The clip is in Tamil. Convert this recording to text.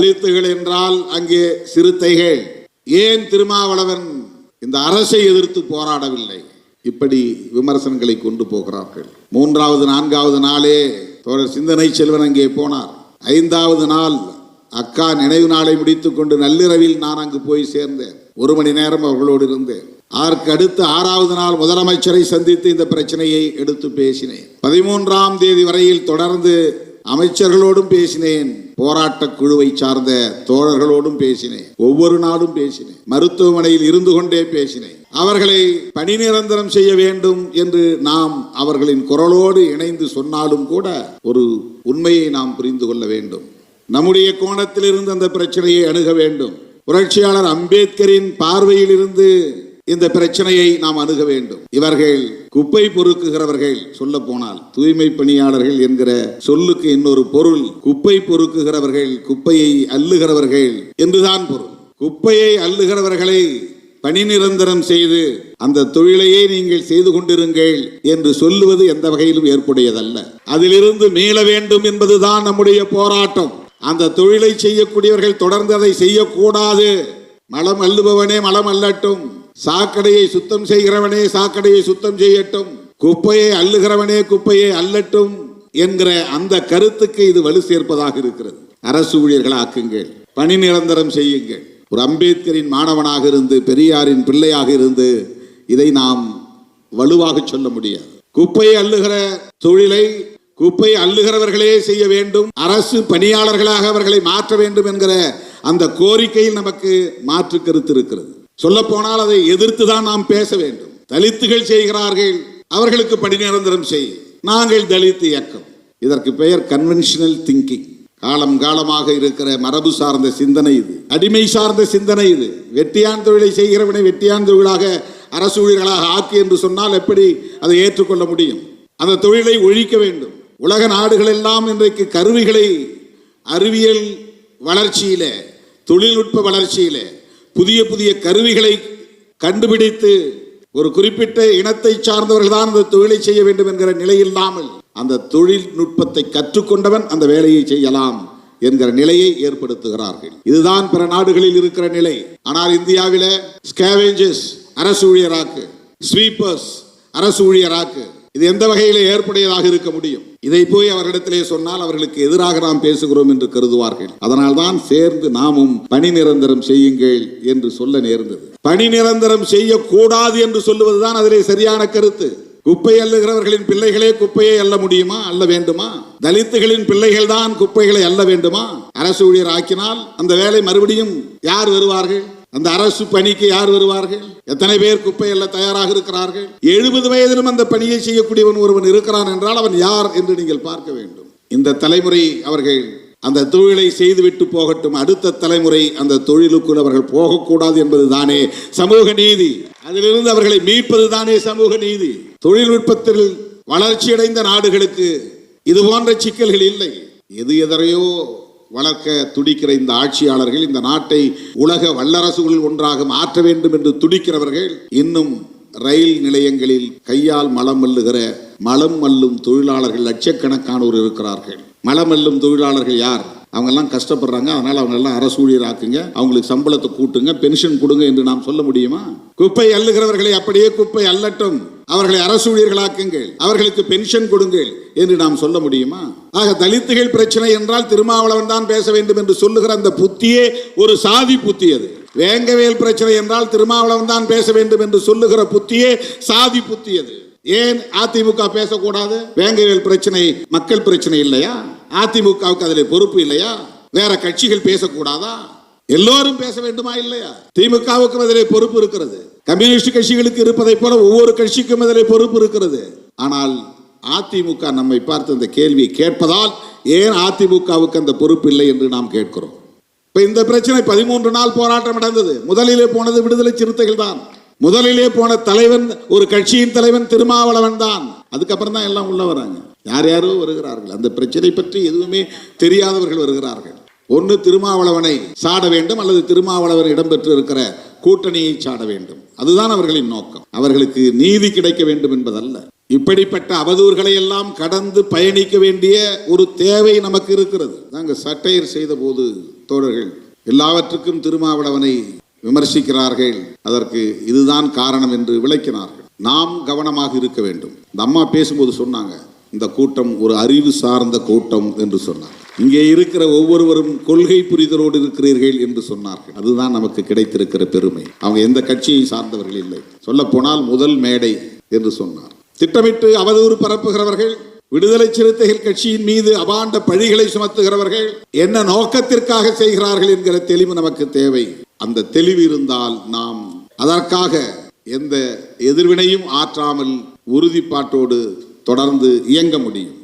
தலித்துகள் என்றால் அங்கே சிறுத்தைகள். ஏன் திருமாவளவன் இந்த அரசை எதிர்த்து போராடவில்லை? இப்படி விமர்சனங்களை கொண்டு போகிறார்கள். மூன்றாவது நான்காவது நாளே தோழர் சிந்தனை செல்வன் அங்கே போனார். ஐந்தாவது நாள் அக்கா நினைவு நாளை முடித்துக் கொண்டு நள்ளிரவில் நான் அங்கு போய் சேர்ந்தேன். ஒரு மணி நேரம் அவர்களோடு இருந்தேன். அதற்கு அடுத்து ஆறாவது நாள் முதலமைச்சரை சந்தித்து இந்த பிரச்சனையை எடுத்து பேசினேன். பதிமூன்றாம் தேதி வரையில் தொடர்ந்து அமைச்சர்களோடும் பேசினேன். போராட்ட குழுவை சார்ந்த தோழர்களோடும் பேசினேன். ஒவ்வொரு நாளும் பேசினேன். மருத்துவமனையில் இருந்து கொண்டே பேசினேன். அவர்களை பணி நிரந்தரம் செய்ய வேண்டும் என்று நாம் அவர்களின் குரலோடு இணைந்து சொன்னாலும் கூட ஒரு உண்மையை நாம் புரிந்து கொள்ள வேண்டும். நம்முடைய கோணத்திலிருந்து அந்த பிரச்சனையை அணுக வேண்டும். புரட்சியாளர் அம்பேத்கரின் பார்வையில் இருந்து இந்த பிரச்சனையை நாம் அணுக வேண்டும். இவர்கள் குப்பை பொறுக்குகிறவர்கள் சொல்ல போனால் தூய்மை பணியாளர்கள் என்கிற சொல்லுக்கு இன்னொரு பொருள் குப்பை பொறுக்குகிறவர்கள் குப்பையை அள்ளுகிறவர்கள் என்றுதான் பொருள். குப்பையை அள்ளுகிறவர்களை பணி நிரந்தரம் செய்து அந்த தொழிலையே நீங்கள் செய்து கொண்டிருங்கள் என்று சொல்லுவது எந்த வகையிலும் ஏற்புடையதல்ல. அதிலிருந்து மீள வேண்டும் என்பதுதான் நம்முடைய போராட்டம். அந்த தொழிலை செய்யக்கூடியவர்கள் தொடர்ந்து அதை செய்யக்கூடாது. மலம் அள்ளுபவனே மலம் அல்லட்டும் சாக்கடையை சுத்தம் செய்கிறவனே சாக்கடையை சுத்தம் செய்யட்டும். குப்பையை அள்ளுகிறவனே குப்பையை அள்ளட்டும் என்கிற அந்த கருத்துக்கு இது வலு சேர்ப்பதாக இருக்கிறது. அரசு ஊழியர்கள் ஆக்குங்கள். பணி நிரந்தரம் செய்யுங்கள். ஒரு அம்பேத்கரின் மாணவனாக இருந்து பெரியாரின் பிள்ளையாக இருந்து இதை நாம் வலுவாக சொல்ல முடியாது. குப்பையை அள்ளுகிற தொழிலை குப்பை அள்ளுகிறவர்களே செய்ய வேண்டும். அரசு பணியாளர்களாக அவர்களை மாற்ற வேண்டும் என்கிற அந்த கோரிக்கையில் நமக்கு மாற்று கருத்து இருக்கிறது. சொல்ல போனால் அதை எதிர்த்து தான் நாம் பேச வேண்டும். தலித்துகள் செய்கிறார்கள். அவர்களுக்கு பணி நிரந்தரம் செய். நாங்கள் தலித்து இயக்கம். இதற்கு பெயர் கன்வென்ஷனல் திங்கிங் காலம் காலமாக இருக்கிற மரபு சார்ந்த சிந்தனை இது. அடிமை சார்ந்த சிந்தனை இது. வெட்டியான் தொழிலை செய்கிறவனை வெட்டியான் தொழிலாக அரசு ஊழியர்களாக ஆக்கி என்று சொன்னால் எப்படி அதை ஏற்றுக்கொள்ள முடியும்? அந்த தொழிலை ஒழிக்க வேண்டும். உலக நாடுகள் எல்லாம் இன்றைக்கு கருவிகளை அறிவியல் வளர்ச்சியில தொழில்நுட்ப வளர்ச்சியில புதிய புதிய கருவிகளை கண்டுபிடித்து ஒரு குறிப்பிட்ட இனத்தை சார்ந்தவர்கள் தான் அந்த தொழிலை செய்ய வேண்டும் என்கிற நிலை இல்லாமல் அந்த தொழில்நுட்பத்தை கற்றுக்கொண்டவன் அந்த வேலையை செய்யலாம் என்கிற நிலையை ஏற்படுத்துகிறார்கள். இதுதான் பிற நாடுகளில் இருக்கிற நிலை. ஆனால் இந்தியாவில் ஸ்கேவேஞ்சஸ் அரசு ஊழியராக்கு ஸ்வீப்பர்ஸ் அரசு ஊழியராக்கு இது எந்த வகையில் ஏற்புடையதாக இருக்க முடியும்? இதை போய் அவர்களிடத்திலே சொன்னால் அவர்களுக்கு எதிராக நாம் பேசுகிறோம் என்று கருதுவார்கள். அதனால்தான் சேர்ந்து நாமும் பணி நிரந்தரம் செய்யுங்கள் என்று சொல்ல நேர்ந்தது. பணி நிரந்தரம் செய்யக்கூடாது என்று சொல்லுவதுதான் அதிலே சரியான கருத்து. குப்பை அள்ளுகிறவர்களின் பிள்ளைகளே குப்பையை அள்ள முடியுமா? அல்ல வேண்டுமா? தலித்துகளின் பிள்ளைகள் தான் குப்பைகளை அள்ள வேண்டுமா? அரசு ஊழியர் ஆக்கினால் அந்த வேலை மறுபடியும் யார் வருவார்கள்? அந்த அரசு பணிக்கு யார் வருவார்கள்? எத்தனை பேர் குப்பையெல்லாம் தயாராக இருக்கிறார்கள்? எழுபது வயதிலும் அந்த பணியை செய்யக்கூடியவன் ஒருவன் இருக்கிறான் என்றால் அவன் யார் என்று நீங்கள் பார்க்க வேண்டும். இந்த தலைமுறை அவர்கள் அந்த தொழிலை செய்துவிட்டு போகட்டும். அடுத்த தலைமுறை அந்த தொழிலுக்குள் அவர்கள் போகக்கூடாது என்பது தானே சமூக நீதி. அதிலிருந்து அவர்களை மீட்பது தானே சமூக நீதி. தொழில்நுட்பத்தில் வளர்ச்சியடைந்த நாடுகளுக்கு இது போன்ற சிக்கல்கள் இல்லை. எது எதரையோ வளர்க்க துடிக்கிற இந்த ஆட்சியாளர்கள் இந்த நாட்டை உலக வல்லரசுகளில் ஒன்றாக மாற்ற வேண்டும் என்று துடிக்கிறவர்கள் இன்னும் ரயில் நிலையங்களில் கையால் மலம் மல்லுகிற மலம் மல்லும் தொழிலாளர்கள் லட்சக்கணக்கானோர் இருக்கிறார்கள். மலம் மல்லும் தொழிலாளர்கள் யார்? அவங்க எல்லாம் கஷ்டப்படுறாங்க அதனால அவங்க எல்லாம் அரசு ஊழியராக்குங்க அவங்களுக்கு சம்பளத்தை கூட்டுங்க பென்ஷன் கொடுங்க என்று நாம் சொல்ல முடியுமா? குப்பை அள்ளுகிறவர்களை அப்படியே குப்பை அள்ளட்டும். அவர்களை அரசு ஊழியர்களாக்குங்கள் அவர்களுக்கு பென்ஷன் கொடுங்கள் என்று நாம் சொல்ல முடியுமா? ஆக தலித்துகள் பிரச்சனை என்றால் திருமாவளவன் தான் பேச வேண்டும் என்று சொல்லுகிற அந்த புத்தியே ஒரு சாதி புத்தி அது. வேங்கவேல் பிரச்சனை என்றால் திருமாவளவன் தான் பேச வேண்டும் என்று சொல்லுகிற புத்தியே சாதி புத்தி அது. ஏன் அதிமுக பேசக்கூடாது? வேங்கவேல் பிரச்சனை மக்கள் பிரச்சனை இல்லையா? அதிமுகவுக்கு அதில் பொறுப்பு இல்லையா? வேற கட்சிகள் பேசக்கூடாதா? எல்லோரும் பேச வேண்டுமா இல்லையா? திமுகவுக்கும் அதிலே பொறுப்பு இருக்கிறது. கம்யூனிஸ்ட் கட்சிகளுக்கு இருப்பதை போல ஒவ்வொரு கட்சிக்கும் இதில் பொறுப்பு இருக்கிறது. ஆனால் அதிமுக நம்மை பார்த்து அந்த கேள்வியை கேட்பதால் ஏன் அதிமுகவுக்கு அந்த பொறுப்பு இல்லை என்று நாம் கேட்கிறோம். இப்ப இந்த பிரச்சனை பதிமூன்று நாள் போராட்டம் நடந்தது. முதலிலே போனது விடுதலை சிறுத்தைகள் தான். முதலிலே போன தலைவன் ஒரு கட்சியின் தலைவன் திருமாவளவன் தான். அதுக்கப்புறம் தான் எல்லாம் உள்ள வராங்க. யார் யாரோ வருகிறார்கள். அந்த பிரச்சனை பற்றி எதுவுமே தெரியாதவர்கள் வருகிறார்கள். ஒன்று திருமாவளவனை சாட வேண்டும் அல்லது திருமாவளவன் இடம்பெற்று இருக்கிற கூட்டணியை சாட வேண்டும். அதுதான் அவர்களின் நோக்கம். அவர்களுக்கு நீதி கிடைக்க வேண்டும் என்பதல்ல. இப்படிப்பட்ட அவதூறுகளை எல்லாம் கடந்து பயணிக்க வேண்டிய ஒரு தேவை நமக்கு இருக்கிறது. நாங்கள் சட்டையர் செய்த போது தோழர்கள் எல்லாவற்றுக்கும் திருமாவளவனை விமர்சிக்கிறார்கள். அதற்கு இதுதான் காரணம் என்று விளக்கினார்கள். நாம் கவனமாக இருக்க வேண்டும். இந்த அம்மா பேசும்போது சொன்னாங்க இந்த கூட்டம் ஒரு அறிவு சார்ந்த கூட்டம் என்று சொன்னார். இங்கே இருக்கிற ஒவ்வொருவரும் கொள்கை புரிதலோடு இருக்கிறீர்கள் என்று சொன்னார்கள். அதுதான் நமக்கு கிடைத்திருக்கிற பெருமை. அவங்க எந்த கட்சியை சார்ந்தவர்கள் இல்லை. சொல்ல போனால் முதல் மேடை என்று சொன்னார். திட்டமிட்டு அவதூறு பரப்புகிறவர்கள் விடுதலை சிறுத்தைகள் கட்சியின் மீது அபாண்ட பழிகளை சுமத்துகிறவர்கள் என்ன நோக்கத்திற்காக செய்கிறார்கள் என்கிற தெளிவு நமக்கு தேவை. அந்த தெளிவு இருந்தால் நாம் அதற்காக எந்த எதிர்வினையும் ஆற்றாமல் உறுதிப்பாட்டோடு தொடர்ந்து இயங்க முடியும்.